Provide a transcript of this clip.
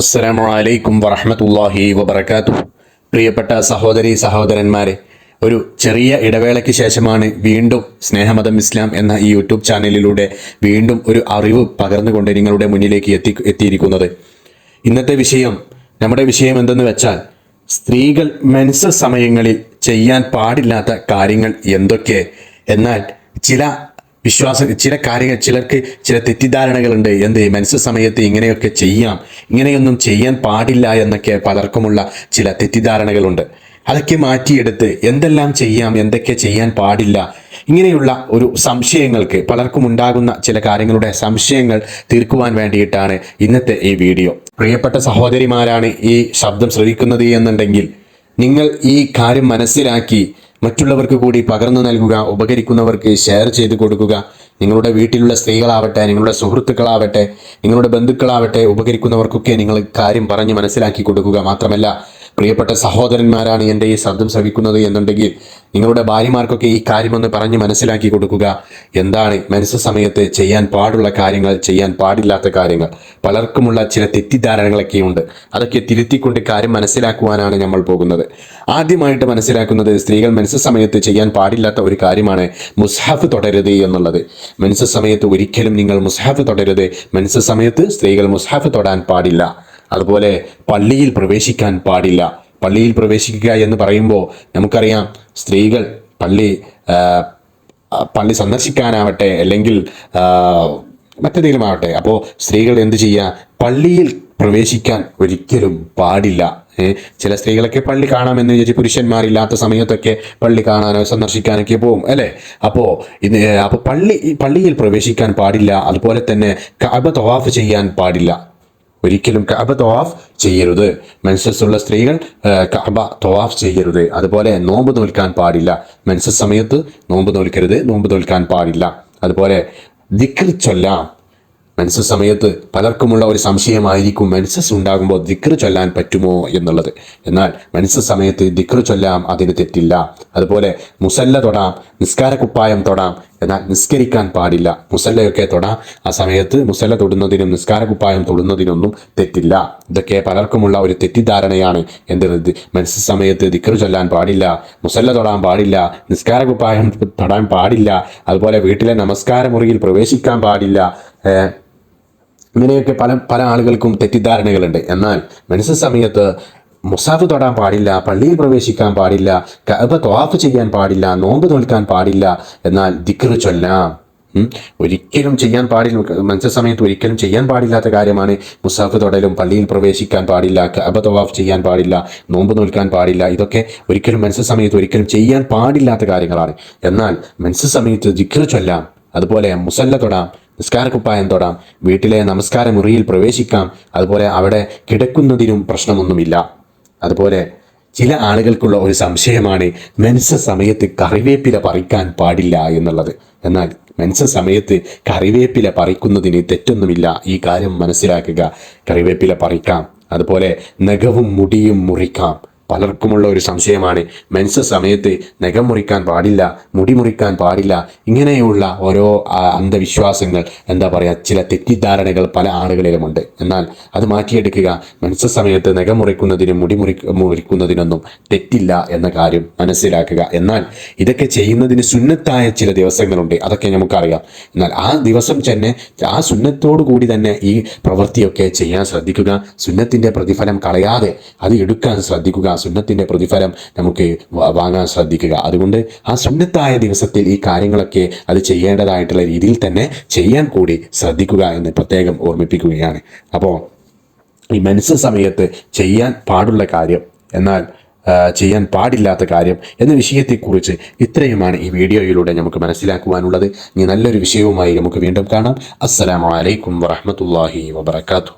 അസ്സലാമു അലൈക്കും വറഹമത്തല്ലാഹി വബർക്കാത്തു പ്രിയപ്പെട്ട സഹോദരി സഹോദരന്മാരെ ഒരു ചെറിയ ഇടവേളയ്ക്ക് ശേഷമാണ് വീണ്ടും സ്നേഹമതം ഇസ്ലാം എന്ന ഈ യൂട്യൂബ് ചാനലിലൂടെ വീണ്ടും ഒരു അറിവ് പകർന്നുകൊണ്ട് നിങ്ങളുടെ മുന്നിലേക്ക് എത്തി എത്തിയിരിക്കുന്നത്. ഇന്നത്തെ വിഷയം നമ്മുടെ വിഷയം എന്തെന്ന് വെച്ചാൽ സ്ത്രീകൾ മെൻസ സമയങ്ങളിൽ ചെയ്യാൻ പാടില്ലാത്ത കാര്യങ്ങൾ എന്തൊക്കെ? എന്നാൽ ചില വിശ്വാസ ചില കാര്യങ്ങൾ ചിലർക്ക് ചില തെറ്റിദ്ധാരണകളുണ്ട്. എന്ത് മനസ്സ് സമയത്ത് ഇങ്ങനെയൊക്കെ ചെയ്യാം ഇങ്ങനെയൊന്നും ചെയ്യാൻ പാടില്ല എന്നൊക്കെ പലർക്കുമുള്ള ചില തെറ്റിദ്ധാരണകളുണ്ട്. അതൊക്കെ മാറ്റിയെടുത്ത് എന്തെല്ലാം ചെയ്യാം എന്തൊക്കെ ചെയ്യാൻ പാടില്ല ഇങ്ങനെയുള്ള ഒരു സംശയങ്ങൾക്ക് പലർക്കും ഉണ്ടാകുന്ന ചില കാര്യങ്ങളുടെ സംശയങ്ങൾ തീർക്കുവാൻ വേണ്ടിയിട്ടാണ് ഇന്നത്തെ ഈ വീഡിയോ. പ്രിയപ്പെട്ട സഹോദരിമാരാണ് ഈ ശബ്ദം ശ്രവിക്കുന്നത് എന്നുണ്ടെങ്കിൽ നിങ്ങൾ ഈ കാര്യം മനസ്സിലാക്കി മറ്റുള്ളവർക്ക് കൂടി പകർന്നു നൽകുക ഉപകരിക്കുന്നവർക്ക് ഷെയർ ചെയ്ത് കൊടുക്കുക. നിങ്ങളുടെ വീട്ടിലുള്ള സ്ത്രീകളാവട്ടെ നിങ്ങളുടെ സുഹൃത്തുക്കളാവട്ടെ നിങ്ങളുടെ ബന്ധുക്കളാവട്ടെ ഉപകരിക്കുന്നവർക്കൊക്കെ നിങ്ങൾ കാര്യം പറഞ്ഞ് മനസ്സിലാക്കി കൊടുക്കുക മാത്രമല്ല പ്രിയപ്പെട്ട സഹോദരന്മാരാണ് എന്റെ ഈ ശബ്ദം ശ്രവിക്കുന്നത് എന്നുണ്ടെങ്കിൽ നിങ്ങളുടെ ഭാര്യമാർക്കൊക്കെ ഈ കാര്യമൊന്ന് പറഞ്ഞ് മനസ്സിലാക്കി കൊടുക്കുക. എന്താണ് മനസ്സ് സമയത്ത് ചെയ്യാൻ പാടുള്ള കാര്യങ്ങൾ ചെയ്യാൻ പാടില്ലാത്ത കാര്യങ്ങൾ? പലർക്കുമുള്ള ചില തെറ്റിദ്ധാരണകളൊക്കെ ഉണ്ട്. അതൊക്കെ തിരുത്തിക്കൊണ്ട് കാര്യം മനസ്സിലാക്കുവാനാണ് നമ്മൾ പോകുന്നത്. ആദ്യമായിട്ട് മനസ്സിലാക്കുന്നത് സ്ത്രീകൾ മനസ്സ് സമയത്ത് ചെയ്യാൻ പാടില്ലാത്ത ഒരു കാര്യമാണ് മുസ്ഹാഫ് തുടരുത് എന്നുള്ളത്. മനസ്സ് സമയത്ത് ഒരിക്കലും നിങ്ങൾ മുസ്ഹാഫ് തുടരുത്. മനസ്സ് സമയത്ത് സ്ത്രീകൾ മുസ്ഹാഫ് തൊടാൻ പാടില്ല. അതുപോലെ പള്ളിയിൽ പ്രവേശിക്കാൻ പാടില്ല. പള്ളിയിൽ പ്രവേശിക്കുക എന്ന് പറയുമ്പോൾ നമുക്കറിയാം സ്ത്രീകൾ പള്ളി പള്ളി സന്ദർശിക്കാനാവട്ടെ അല്ലെങ്കിൽ മറ്റെന്തെങ്കിലും ആവട്ടെ അപ്പോൾ സ്ത്രീകൾ എന്ത് ചെയ്യുക? പള്ളിയിൽ പ്രവേശിക്കാൻ ഒരിക്കലും പാടില്ല. ചില സ്ത്രീകളൊക്കെ പള്ളി കാണാമെന്ന് വിചാരിച്ച് പുരുഷന്മാരില്ലാത്ത സമയത്തൊക്കെ പള്ളി കാണാനോ സന്ദർശിക്കാനൊക്കെ പോകും അല്ലേ? അപ്പോൾ ഇത് അപ്പോൾ പള്ളി പള്ളിയിൽ പ്രവേശിക്കാൻ പാടില്ല. അതുപോലെ തന്നെ കഅബ തവാഫ് ചെയ്യാൻ പാടില്ല. ഒരിക്കലും കഅബ തവാഫ് ചെയ്യരുത്. മെൻസസ് ഉള്ള സ്ത്രീകൾ കഅബ തവാഫ് ചെയ്യരുത്. അതുപോലെ നോമ്പ് നോൽക്കാൻ പാടില്ല. മെൻസസ് സമയത്ത് നോമ്പ് നോൽക്കരുത് നോമ്പ് നോൽക്കാൻ പാടില്ല. അതുപോലെ ദിക്ർ ചൊല്ലാം. മെൻസസ് സമയത്ത് പലർക്കുമുള്ള ഒരു സംശയമായിരിക്കും മെൻസസ് ഉണ്ടാകുമ്പോൾ ദിക്ർ ചൊല്ലാൻ പറ്റുമോ എന്നുള്ളത്. എന്നാൽ മനസ്സ് സമയത്ത് ദിക്ർ ചൊല്ലാം അതിന് തെറ്റില്ല. അതുപോലെ മുസല്ല തൊടാം നിസ്കാര കുപ്പായം തൊടാം എന്നാൽ നിസ്കരിക്കാൻ പാടില്ല. മുസല്ലയൊക്കെ തൊടാം. ആ സമയത്ത് മുസല്ല തൊടുന്നതിനും നിസ്കാര കുപ്പായം തൊടുന്നതിനൊന്നും തെറ്റില്ല. ഇതൊക്കെ പലർക്കുമുള്ള ഒരു തെറ്റിദ്ധാരണയാണ്. എന്ത് മനസ്സ് സമയത്ത് ദിക്ർ ചൊല്ലാൻ പാടില്ല മുസല്ല തൊടാൻ പാടില്ല നിസ്കാര കുപ്പായം തൊടാൻ പാടില്ല അതുപോലെ വീട്ടിലെ നമസ്കാര മുറിയിൽ പ്രവേശിക്കാൻ പാടില്ല ഇങ്ങനെയൊക്കെ പല പല ആളുകൾക്കും തെറ്റിദ്ധാരണകളുണ്ട്. എന്നാൽ മനസ്സ് സമയത്ത് മുസാഫ് തൊടാൻ പാടില്ല പള്ളിയിൽ പ്രവേശിക്കാൻ പാടില്ല കഅബ ത്വാഫ് ചെയ്യാൻ പാടില്ല നോമ്പ് നോൽക്കാൻ പാടില്ല എന്നാൽ ദിക്ർ ചൊല്ലാം. ഒരിക്കലും ചെയ്യാൻ പാടില്ല മനസ്സ് സമയത്ത് ഒരിക്കലും ചെയ്യാൻ പാടില്ലാത്ത കാര്യമാണ് മുസാഫ് തൊടലും പള്ളിയിൽ പ്രവേശിക്കാൻ പാടില്ല കഅബ തവാഫ് ചെയ്യാൻ പാടില്ല നോമ്പ് നോൽക്കാൻ പാടില്ല. ഇതൊക്കെ ഒരിക്കലും മനസ്സ് സമയത്ത് ഒരിക്കലും ചെയ്യാൻ പാടില്ലാത്ത കാര്യങ്ങളാണ്. എന്നാൽ മനസ്സ് സമയത്ത് ദിക്ർ ചൊല്ലാം. അതുപോലെ മുസല്ല തൊടാം. നിസ്കാരക്കുപ്പായം തൊടാം. വീട്ടിലെ നമസ്കാര മുറിയിൽ പ്രവേശിക്കാം. അതുപോലെ അവിടെ കിടക്കുന്നതിനും പ്രശ്നമൊന്നുമില്ല. അതുപോലെ ചില ആളുകൾക്കുള്ള ഒരു സംശയമാണ് മെൻസ സമയത്ത് കറിവേപ്പില പറിക്കാൻ പാടില്ല എന്നുള്ളത്. എന്നാൽ മെൻസ സമയത്ത് കറിവേപ്പില പറിക്കുന്നതിന് തെറ്റൊന്നുമില്ല. ഈ കാര്യം മനസ്സിലാക്കുക. കറിവേപ്പില പറിക്കാം. അതുപോലെ നഖവും മുടിയും മുറിക്കാം. പലർക്കുമുള്ള ഒരു സംശയമാണ്. മെൻസ സമയത്ത് നഖം മുറിക്കാൻ പാടില്ല മുടി മുറിക്കാൻ പാടില്ല ഇങ്ങനെയുള്ള ഓരോ അന്ധവിശ്വാസങ്ങൾ എന്താ പറയുക ചില തെറ്റിദ്ധാരണകൾ പല ആളുകളിലുമുണ്ട്. എന്നാൽ അത് മാറ്റിയെടുക്കുക മെൻസ സമയത്ത് നഖം മുറിക്കുന്നതിനും മുടി മുറി മുറിക്കുന്നതിനൊന്നും തെറ്റില്ല എന്ന കാര്യം മനസ്സിലാക്കുക. എന്നാൽ ഇതൊക്കെ ചെയ്യുന്നതിന് സുന്നത്തായ ചില ദിവസങ്ങളുണ്ട്. അതൊക്കെ നമുക്കറിയാം. എന്നാൽ ആ ദിവസം തന്നെ ആ സുന്നത്തോടു കൂടി തന്നെ ഈ പ്രവൃത്തിയൊക്കെ ചെയ്യാൻ ശ്രദ്ധിക്കുക. സുന്നത്തിന്റെ പ്രതിഫലം കളയാതെ അത് എടുക്കാൻ ശ്രദ്ധിക്കുക. സുന്നത്തിന്റെ പ്രതിഫലം നമുക്ക് വാങ്ങാൻ ശ്രദ്ധിക്കുക. അതുകൊണ്ട് ആ സുന്നത്തായ ദിവസത്തിൽ ഈ കാര്യങ്ങളൊക്കെ അത് ചെയ്യേണ്ടതായിട്ടുള്ള രീതിയിൽ തന്നെ ചെയ്യാൻ കൂടി ശ്രദ്ധിക്കുക എന്ന് പ്രത്യേകം ഓർമ്മിപ്പിക്കുകയാണ്. അപ്പോൾ ഈ മനസ്സ് സമയത്ത് ചെയ്യാൻ പാടുള്ള കാര്യം എന്നാൽ ചെയ്യാൻ പാടില്ലാത്ത കാര്യം എന്ന വിഷയത്തെക്കുറിച്ച് ഇത്രയുമാണ് ഈ വീഡിയോയിലൂടെ നമുക്ക് മനസ്സിലാക്കുവാനുള്ളത്. ഇനി നല്ലൊരു വിഷയവുമായി നമുക്ക് വീണ്ടും കാണാം. അസ്സലാമലൈക്കും വറഹ്മത്തുള്ളാഹി വബറകാതുഹു.